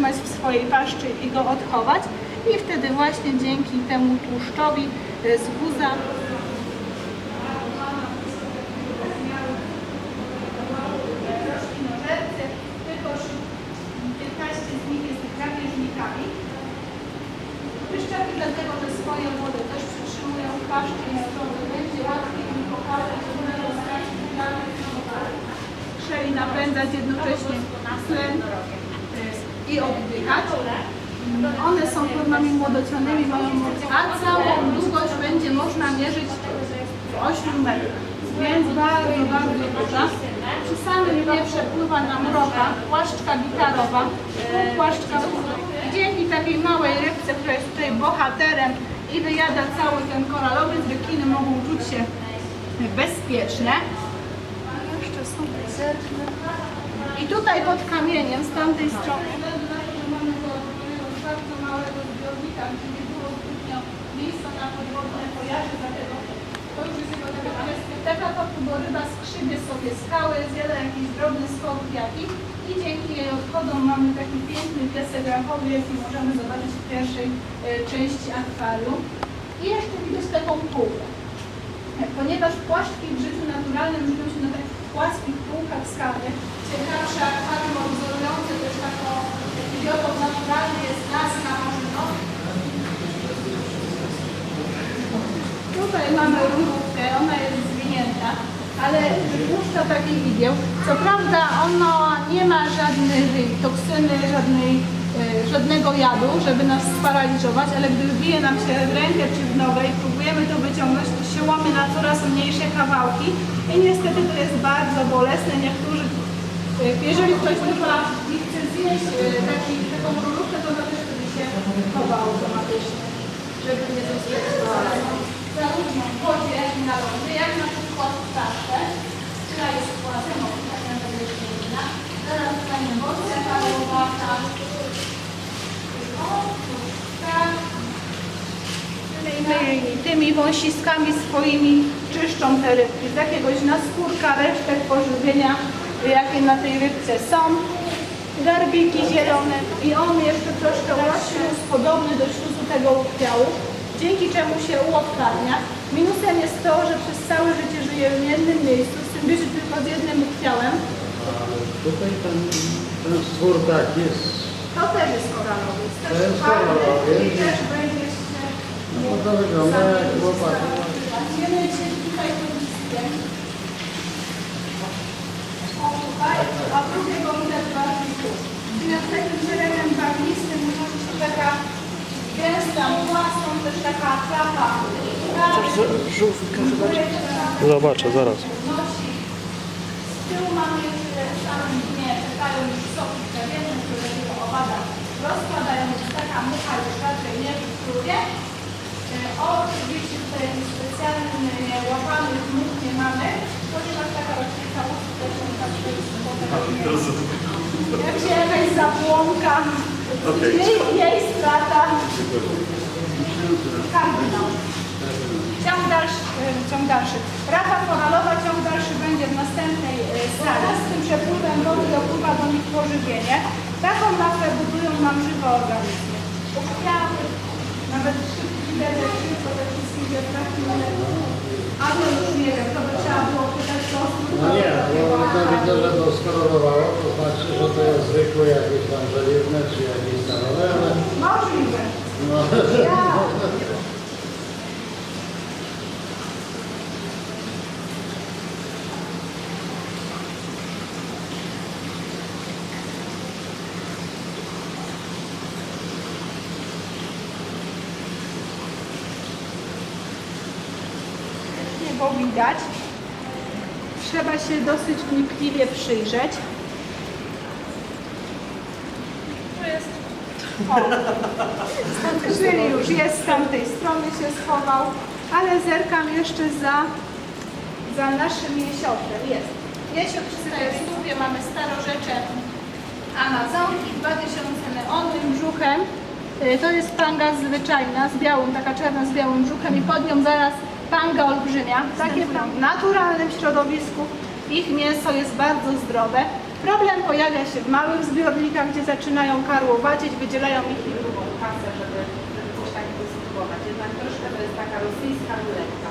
można rybek trzymać w swojej paszczy i go odchować. I wtedy właśnie dzięki temu tłuszczowi y, z guza roślinożercy, tylko 15 z nich jest drapieżnikami. Wyszczepi dlatego, że swoją wodę też przytrzymują w paszczy i zdrowy. Będzie łatwiej im pokazać, że one rozraźnie Trzeli napędzać jednocześnie tlen i oddychać. One są formami młodocianymi, mają a całą długość będzie można mierzyć w 8 metrach. Więc bardzo, bardzo duża. Przy samym dnie przepływa nam ropa, płaszczka gitarowa, płaszczka dzięki takiej małej rybce, która jest tutaj bohaterem i wyjada cały ten koralowy, rekiny mogą czuć się bezpieczne. Jeszcze są zerknę. I tutaj pod kamieniem, z tamtej strony, mamy bardzo małego zbiornika, gdzie nie było zbytnio miejsca na podwodne pojaże, dlatego to już jest jego taka perspektywa, to bo ryba skrzybie sobie skały, zjada jakiś drobny skorpiaki i dzięki jej odchodom mamy taki piękny piesek rachowy, jaki możemy zobaczyć w pierwszej e, części akwarium. I jeszcze widać taką półkę. Ponieważ płaszczki w życiu naturalnym żywią się na takich płaskich półkach skalnych, ciekawsze akwarium odwzorujące też taką biotop naturalny jest las na morzyno. Tutaj mamy rurówkę, ona jest zwinięta, ale wypuszcza taki igieł. Co prawda ono nie ma żadnej toksyny, żadnej, e, żadnego jadu, żeby nas sparaliżować, ale gdy wbije nam się w rękę czy w nogę i próbujemy to łamie na coraz mniejsze kawałki i niestety to jest bardzo bolesne. Niektórzy, e, jeżeli ktoś tylko chce zjeść taki, taką rurówkę, to ona też wtedy się chowa automatycznie, żeby nie zostać zarówno w wodzie, jak i na lądzie, jak na przykład w ptaszce, która jest płazem, o, tak nawet jeszcze inna. Zaraz zostanie wodę, parowata. O, tak. Tymi, tymi wąsiskami swoimi czyszczą te rybki. Z jakiegoś naskórka, resztek pożywienia, jakie na tej rybce są. Garbiki zielone i on jeszcze troszkę urośnie, jest podobny do śluzu tego łokwiału, dzięki czemu się ułokwarnia. Minusem jest to, że przez całe życie żyje w jednym miejscu, z tym żyje tylko z jednym łokwiałem. Ale tutaj ten, ten stwór tak jest. To też jest też To jest twardy koralowy. I też będzie się... No to wygląda jak a. I nad takim terenem bagnistym taka gęsta też taka. Zobaczę, zaraz. Z tyłu mamy jeszcze w samym dnie, czekają już soki które się owada rozkładają, taka mucha już raczej łapanych much nie mamy, ponieważ taka roślinka musi też tak Jak się jakaś zapłonka, jej, jej strata. Kardynał. Ciąg dalszy, e, ciąg dalszy. Rata koralowa, ciąg dalszy będzie w następnej e, sali. Z tym przepływem wody dopływa do nich pożywienie. Taką mapę budują nam żywe organizmy. Ukwiaty, nawet szybki detektyw, bo te wszystkie wiatraki, ale albo już nie wiem, to by trzeba było pytać do osób. No nie, bo to widzę, że to skorowało, to znaczy, że to jest zwykłe jakieś tam żeliwne, czy jakieś stanowe, ale Możliwe. no, Ja. Nie było widać. Trzeba się dosyć wnikliwie przyjrzeć. To jest o, Czyli już jest z tamtej strony się schował, ale zerkam jeszcze za, za naszym jesiotrem. Jest. Przystaje w słupie, mamy starorzecze Amazonki, 2000 neonym brzuchem. Y, To jest panga zwyczajna, z białym, taka czarna z białym brzuchem i pod nią zaraz panga olbrzymia. Takie w naturalnym środowisku ich mięso jest bardzo zdrowe. Problem pojawia się w małych zbiornikach, gdzie zaczynają karłowacieć, wydzielają ich i drugą kasę, żeby, coś takiego spróbować. Jednak troszkę to jest taka rosyjska ruleta.